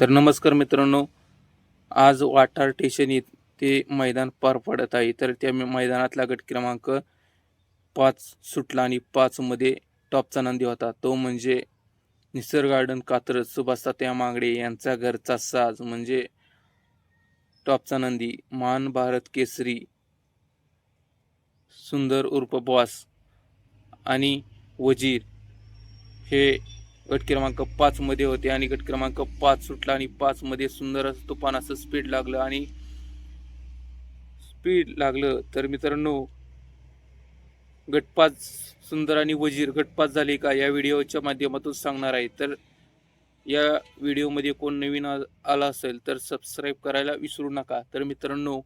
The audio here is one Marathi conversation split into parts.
तर नमस्कार मित्रांनो आज वाटार स्टेशन येथे मैदान पार पडत आहे. तर त्या मैदानातला गट क्रमांक पाच सुटला आणि पाचमध्ये टॉपचा नंदी होता. तो म्हणजे निसर्ग गार्डन कात्रज सुभाष त्या मांगडे यांचा घरचा साज म्हणजे टॉपचा नंदी. मान भारत केसरी सुंदर उर्फ बॉस आणि वजीर हे गट क्रमांक पाच मध्ये होते आणि गट क्रमांक पाच सुटला आणि पाच मध्ये सुंदर असं तुफान असं स्पीड लागलं आणि स्पीड लागलं. तर मित्रांनो गटपाच सुंदर आणि वजीर गटपाच झाले का या व्हिडिओच्या माध्यमातून सांगणार आहे. तर या व्हिडिओमध्ये कोण नवीन आ- आला असेल तर सबस्क्राईब करायला विसरू नका. तर मित्रांनो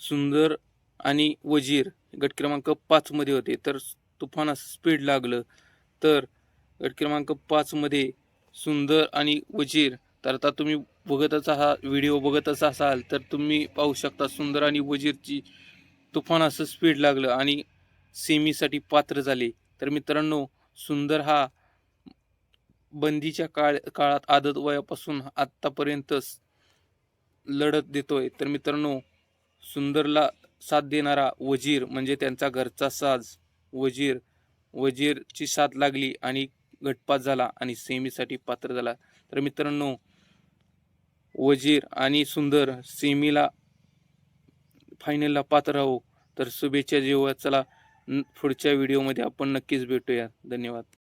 सुंदर आणि वजीर गट क्रमांक पाचमध्ये होते. तर तुफान असं स्पीड लागलं. तर गट क्रमांक पाचमध्ये सुंदर आणि वजीर. तर आता तुम्ही बघतच आहात व्हिडिओ बघतच असाल तर तुम्ही पाहू शकता सुंदर आणि वजीरची तुफान असं स्पीड लागलं आणि सेमीसाठी पात्र झाले. तर मित्रांनो सुंदर हा बंदीच्या काळ काळात आदत वयापासून आत्तापर्यंत लढत देतोय. तर मित्रांनो सुंदरला साथ देणारा वजीर म्हणजे त्यांचा घरचा साज वजीर. वजीरची साथ लागली आणि गटपात झाला आणि सेमीसाठी पात्र झाला. तर मित्रांनो वजीर आणि सुंदर सेमीला फायनलला पात्र राहू तर शुभेच्छा जेव्हा चला पुढच्या व्हिडिओमध्ये आपण नक्कीच भेटूया. धन्यवाद.